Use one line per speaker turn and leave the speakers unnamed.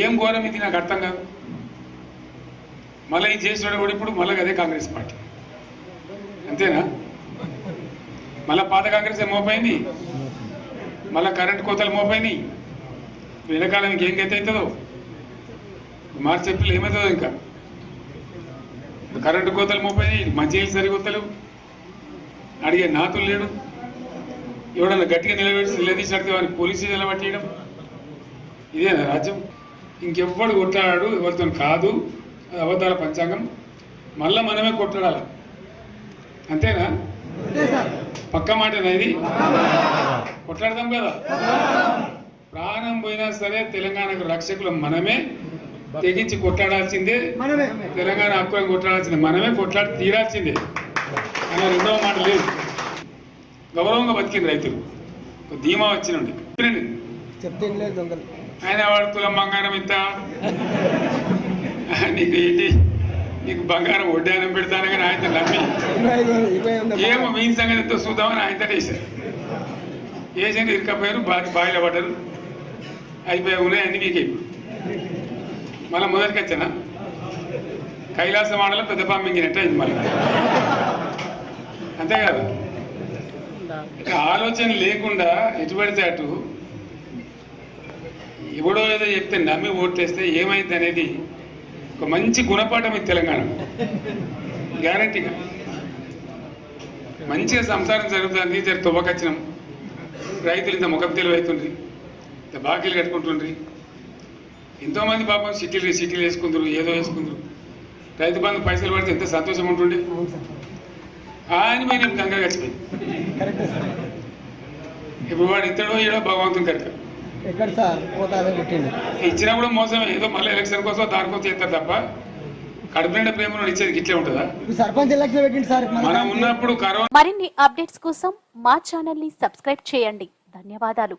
ఏం ఘోరం ఇది నాకు అర్థం కాదు. మళ్ళీ ఇది చేసినాడు కూడా ఇప్పుడు మళ్ళీ అదే కాంగ్రెస్ పార్టీ. అంతేనా? మళ్ళీ పాత కాంగ్రెస్ మోపైంది? మళ్ళీ కరెంట్ కోతలు మోపైనాయి వెనకాలం ఇంకేం గతి అవుతుందో? మార్చి ఏప్రిల్ ఏమవుతుందో ఇంకా? కరెంటు కోతలు మోపైనాయి మంచినీళ్ళు సరికొత్తలు అడిగే నాతులు లేడు. ఎవడన్నా గట్టిగా నిలబెట్టి నిలదీసినట్టు వాడిని పోలీసులు నిలబట్టేయడం ఇదేనా రాజ్యం? ఇంకెవ్వడు కొట్లాడాడు ఎవరితో కాదు. అది అబద్ధాల పంచాంగం. మళ్ళా మనమే కొట్లాడాలి. అంతేనా? పక్క మాటనా ఇది? కొట్లాడదాం కదా. ప్రాణం పోయినా సరే తెలంగాణకు రక్షకులు మనమే. తెగించి కొట్లాడాల్సిందే. తెలంగాణ హక్కులను కొట్లాడాల్సిందే. మనమే కొట్లాడి తీరాల్సిందే. అనే రెండవ మాట లేదు. గౌరవంగా బతికింది రైతులు. ధీమా వచ్చినండి
చెప్తే
ఆయన వాడు తులం బంగారం ఇంత నీకు ఏంటి? నీకు బంగారం వడ్డానం పెడతాను కానీ ఆయన నమ్మి. ఏమో మీ సంగతితో చూద్దామని ఆయన వేశారు వేసిన ఇరకపోయారు బాగా బాయిల పడ్డారు. అయిపోయి ఉన్నాయి అన్ని మీకే మళ్ళీ మొదటికి వచ్చానా? కైలాస మాడలో పెద్ద పంపింగినట్టు అయింది మళ్ళీ. అంతే కదా ఆలోచన లేకుండా ఎటు పడితే అటు ఎవడో ఏదో చెప్తే నమ్మి ఓట్లేస్తే ఏమైంది అనేది ఒక మంచి గుణపాఠం ఇది తెలంగాణ. గ్యారంటీగా మంచిగా సంసారం జరుగుతుంది జర తువ్వకచ్చినాం. రైతులు ఇంత ముఖం తెలివి అవుతుండ్రి ఇంత బాకీలు కట్టుకుంటుండ్రి. ఎంతోమంది పాపం సిటీలు సిటీలు వేసుకుందరు ఏదో వేసుకుందరు. రైతు బంధు పైసలు పడితే ఎంత సంతోషం ఉంటుండే. ఆయన నేను గంగ గచ్చిపోయి
కరెక్టే సార్
ఇప్పుడు వాడు ఇతడో ఏడో భగవంతుని కనుక
ఎక్కడ సార్? పోతాదే పుట్టింది
ఇచ్చినా కూడా మోసం ఏదో మళ్ళీ ఎలక్షన్ కోసం దానికోసం చేస్తారు తప్ప కడుపు నిండా ప్రేమను ఇచ్చేది ఇట్లే ఉంటుందా?
సర్పంచ్ ఎలక్షన్ పెట్టింది సార్ మన.
ఉన్నప్పుడు కరోనా
మరిన్ని అప్డేట్స్ కోసం మా ఛానల్ని సబ్స్క్రైబ్ చేయండి. ధన్యవాదాలు.